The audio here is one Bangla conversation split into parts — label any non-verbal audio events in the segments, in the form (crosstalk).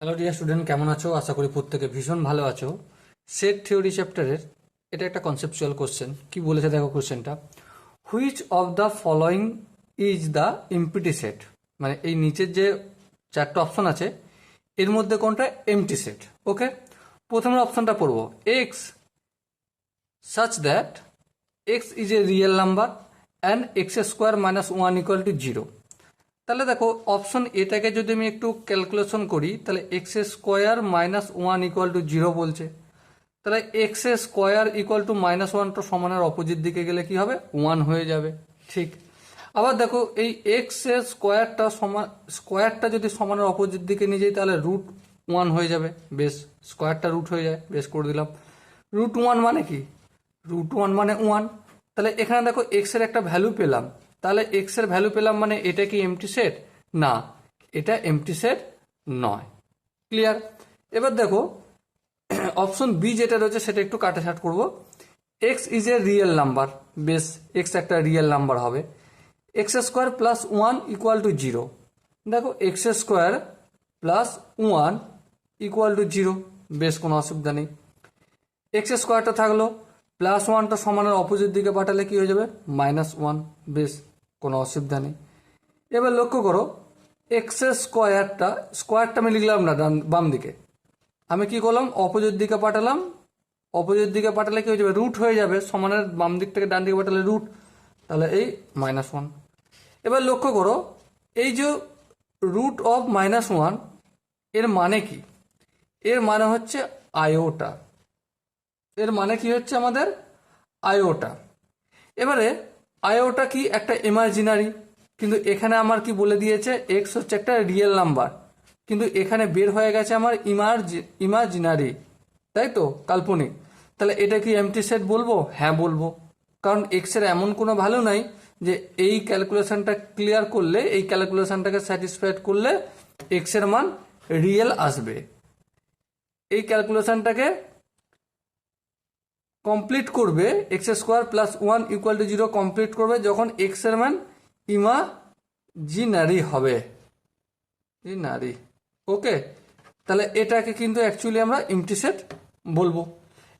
হ্যালো ডিয়ার স্টুডেন্ট কেমন আছো? আশা করি প্রত্যেকে ভীষণ ভালো আছো। সেট থিওরি চ্যাপ্টারের এটা একটা কনসেপচুয়াল কোশ্চেন কি বলেছে দেখো কোশ্চেনটা which of the following is the empty set মানে এই নিচের যে চারটা অপশন আছে, এর মধ্যে কোনটা? এমটি সেট ওকে প্রথমের অপশনটা পড়ব। X such that x is a real number and x square minus 1 equal to 0 তাহলে দেখো অপশন এটাকে যদি আমি একটু ক্যালকুলেশন করি, তাহলে x square minus one equal to zero বলছে। তাহলে x square equal to minus ওয়ানটা সমানের অপোজিট দিকে গেলে কি হবে? ওয়ান হয়ে যাবে। ঠিক। আবার দেখো, এই এক্সের স্কোয়ারটা সমান স্কোয়ারটা যদি সমানের অপোজিট দিকে নিয়ে যাই, তাহলে রুট ওয়ান হয়ে যাবে। বেশ স্কোয়ারটা রুট হয়ে যায়। বেশ করে দিলাম। রুট ওয়ান মানে কি? রুট ওয়ান মানে ওয়ান তাহলে এখানে দেখো এক্সের একটা ভ্যালু পেলাম। তাহলে এক্সের ভ্যালু পেলাম মানে এটা কি এমটি সেট না, এটা এমটি সেট নয়। ক্লিয়ার এবার দেখো (clears throat) অপশন বি যেটা রয়েছে সেটা একটু কাটাছাট করব। X is a real number বেশ এক্স একটা রিয়েল নাম্বার হবে। X square plus one equal to zero দেখো x square plus one equal to zero বেশ, কোনো অসুবিধা নেই। এক্স স্কোয়ারটা থাকল প্লাস ওয়ানটা সমানের অপোজিট দিকে পাঠালে কি হয়ে যাবে? মাইনাস ওয়ান বেশ কোনো অসুবিধা নেই। এবার লক্ষ্য করো এক্স স্কোয়ারটা স্কোয়ারটা আমি লিখলাম না ডান, বাম দিকে। আমি কি করলাম? অপোজিট দিকে পাঠালাম। অপোজিট দিকে পাঠালে কি হয়ে যাবে? রুট হয়ে যাবে। সমানের বাম দিক থেকে ডান দিকে পাঠালে রুট তাহলে এই মাইনাস ওয়ান এবার লক্ষ্য করো, এই যে রুট অফ মাইনাস ওয়ানের মানে কি? এর মানে হচ্ছে আয়োটা। এর মানে কি হচ্ছে আমাদের? আয়োটা। এবারে আয়োটা কি একটা ইমাজিনারি কিন্তু এখানে আমার কি বলে দিয়েছে? এক্স হচ্ছে একটা রিয়েল নাম্বার কিন্তু এখানে বের হয়ে গেছে আমার ইমার্জি ইমাজিনারি তাই তো? কাল্পনিক। তাহলে এটা কি এমটি সেট বলব? হ্যাঁ বলব। কারণ এক্সের এমন কোনো ভালো নাই যে এই ক্যালকুলেশনটা ক্লিয়ার করলে, এই ক্যালকুলেশনটাকে স্যাটিসফাইড করলে এক্সের মান রিয়েল আসবে। এই ক্যালকুলেশনটাকে কমপ্লিট করবে x square plus one equal to zero complete করবে যখন এক্সের মান ইমাজিনারি হবে। নারী ওকে তাহলে এটাকে কিন্তু অ্যাকচুয়ালি আমরা ইমটিসেট বলব।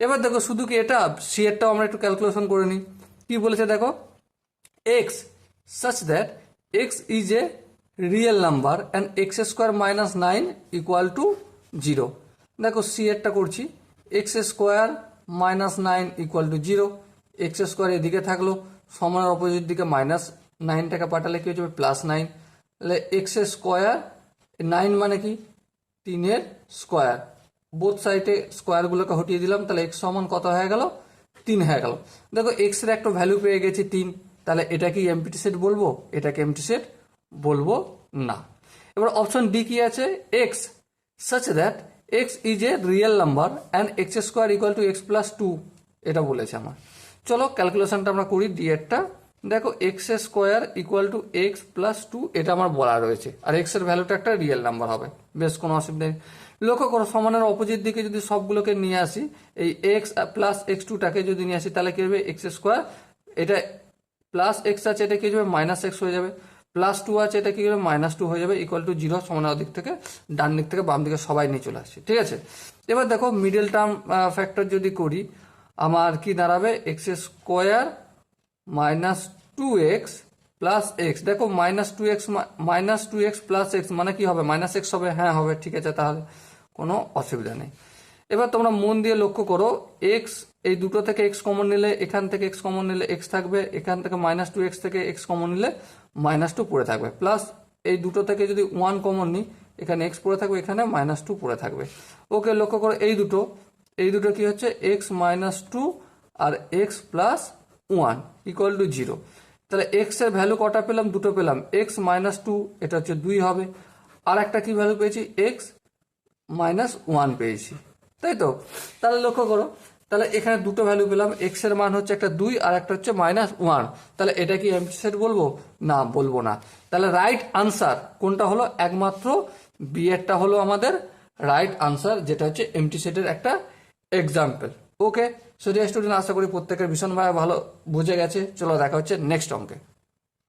এবার দেখো, শুধু কি এটা? সি এরটাও আমরা একটু ক্যালকুলেশন করে নিই। কি বলেছে দেখো? X such that x is a real number and x square minus nine equal to zero দেখো সি এরটা করছি। X square minus nine equal to zero x square এদিকে থাকল, সমানের অপোজিট দিকে মাইনাস নাইনটাকে পাঠালে কি হয়ে যাবে? প্লাস নাইন তাহলে এক্স স্কোয়ার নাইন মানে কি? তিনের স্কোয়ার বোথ সাইডে স্কোয়ারগুলোকে হটিয়ে দিলাম, তাহলে এক্স সমান কত হয়ে গেল? তিন হয়ে গেল। দেখো এক্সের একটা ভ্যালু পেয়ে গেছি তিন। তাহলে এটা কি এমপিটি সেট বলব? এটাকে এমটি সেট বলব না। এবার অপশন ডি কি আছে? X such that x is a real number and x square equal to x plus two এটা বলেছে আমার। চলো ক্যালকুলেশনটা আমরা করি ডি এরটা দেখো x square equal to x plus two এটা আমার বলা রয়েছে। আর এক্সের ভ্যালুটা একটা রিয়েল নাম্বার হবে। বেশ, কোনো অসুবিধা নেই। লক্ষ্য করো, সমানের অপোজিট দিকে যদি সবগুলোকে নিয়ে আসি, এই এক্স প্লাস এক্স টুটাকে যদি নিয়ে আসি, তাহলে কি হবে? এক্স স্কোয়ার এটা প্লাস এক্স আছে, এটা কি যাবে? মাইনাস এক্স হয়ে যাবে। প্লাস টু আছে, এটা কি হবে মাইনাস টু হয়ে যাবে ইকুয়াল টু জিরো সমানের দিক থেকে, ডান দিক থেকে বাম দিকে সবাই নিয়ে চলে আসছে, ঠিক আছে? এবার দেখো মিডল টার্ম ফ্যাক্টর যদি করি, আমার কি দাঁড়াবে? X square minus two x plus x দেখো minus two x minus two x plus x মানে কি হবে? মাইনাস এক্স হবে হ্যাঁ হবে, ঠিক আছে, তাহলে কোনো অসুবিধা নেই। এবার তোমরা মন দিয়ে লক্ষ্য করো এক্স এই দুটো থেকে এক্স কমন নিলে এখান থেকে এক্স কমন নিলে এক্স থাকবে, এখান থেকে মাইনাস টু এক্স থেকে এক্স কমন নিলে মাইনাস টু পড়ে থাকবে। প্লাস এই দুটো থেকে যদি ওয়ান কমন নিই, এখানে এক্স পড়ে থাকবে, এখানে মাইনাস টু পড়ে থাকবে। ওকে, লক্ষ্য করো এই দুটো এই দুটো কি হচ্ছে? X minus two R x plus one equal to zero তাহলে এক্সের ভ্যালু কটা পেলাম? দুটো পেলাম। এক্স মাইনাস টু এটা হচ্ছে দুই হবে। আর একটা কি ভ্যালু পেয়েছি? এক্স মাইনাস ওয়ান পেয়েছি। তাই তো? তাহলে লক্ষ্য করো তাহলে এখানে দুটো ভ্যালু পেলাম এক্সের মান হচ্ছে একটা দুই আর একটা হচ্ছে মাইনাস ওয়ান তাহলে এটা কি এমটি সেট বলব? না বলব না। তাহলে রাইট আনসার কোনটা হলো? একমাত্র বি এরটা হলো আমাদের রাইট আনসার যেটা হচ্ছে এমটি সেটের একটা এক্সাম্পল ওকে সো স্টুডেন্ট আশা করি প্রত্যেকের ভীষণভাবে ভালো বুঝে গেছে। চলো দেখা হচ্ছে নেক্সট অঙ্কে।